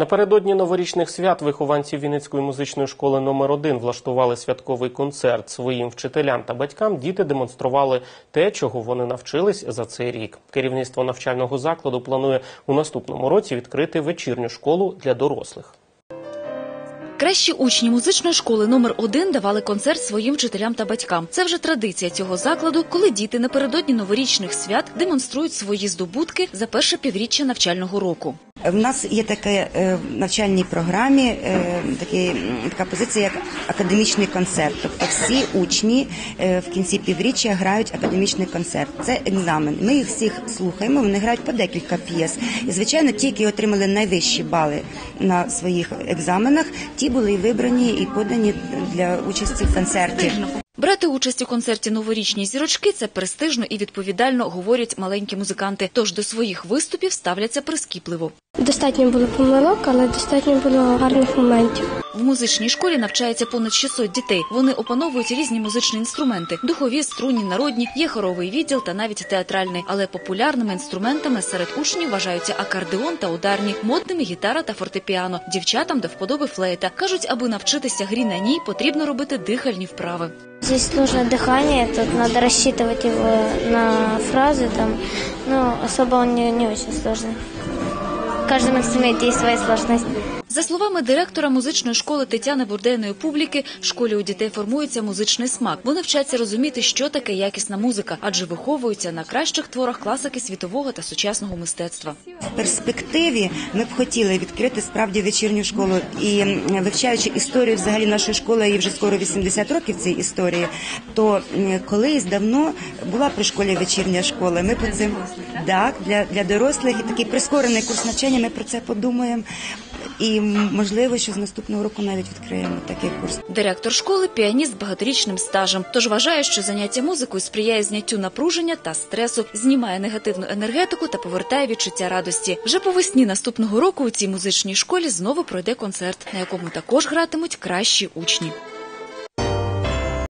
Напередодні новорічних свят вихованці Вінницької музичної школи номер 1 влаштували святковий концерт. Своїм вчителям та батькам діти демонстрували те, чого вони навчились за цей рік. Керівництво навчального закладу планує у наступному році відкрити вечірню школу для дорослих. Кращі учні музичної школи номер 1 давали концерт своїм вчителям та батькам. Це вже традиція цього закладу, коли діти напередодні новорічних свят демонструють свої здобутки за перше півріччя навчального року. В нас є таке е, в навчальній програмі, е, такий, м, така позиція, як академічний концерт. Тобто всі учні е, в кінці півріччя грають академічний концерт. Це екзамен. Ми їх всіх слухаємо. Вони грають по декілька п'єс. І звичайно, ті, які отримали найвищі бали на своїх екзаменах, ті були і вибрані і подані для участі в концерті. Брати участь у концерті новорічні зірочки це престижно і відповідально говорять маленькі музиканти. Тож до своїх виступів ставляться прискіпливо. Достатньо було помилок, але достатньо було гарних моментів. В музичній школі навчається понад 600 дітей. Вони опановують різні музичні інструменти: духові, струнні, народні, є хоровий відділ та навіть театральний. Але популярними інструментами серед учнів вважаються акордеон та ударні, модними гітара та фортепіано. Дівчатам до вподоби флейта. кажуть, аби навчитися грі на ній, потрібно робити дихальні вправи. Здесь нужно дыхание, тут надо рассчитывать его на фразы, там, ну, особо он не, не очень сложный. В каждом инструменте есть своя сложность. За словами директора музичної школи Тетяни Бурдейної публіки, в школі у дітей формується музичний смак. Вони вчаться розуміти, що таке якісна музика, адже виховуються на кращих творах класики світового та сучасного мистецтва. В перспективі ми б хотіли відкрити справді вечірню школу і вивчаючи історію взагалі нашої школи, і вже скоро 80 років цієї історії, то колись давно була при школі вечірня школа. Ми про це так для, для дорослих і такий прискорений курс навчання. Ми про це подумаємо. І можливо, що з наступного року навіть відкриємо такий курс. Директор школи піаніст з багаторічним стажем. Тож вважає, що заняття музикою сприяє зняттю напруження та стресу, знімає негативну енергетику та повертає відчуття радості. Вже по весні наступного року у цій музичній школі знову пройде концерт, на якому також гратимуть кращі учні.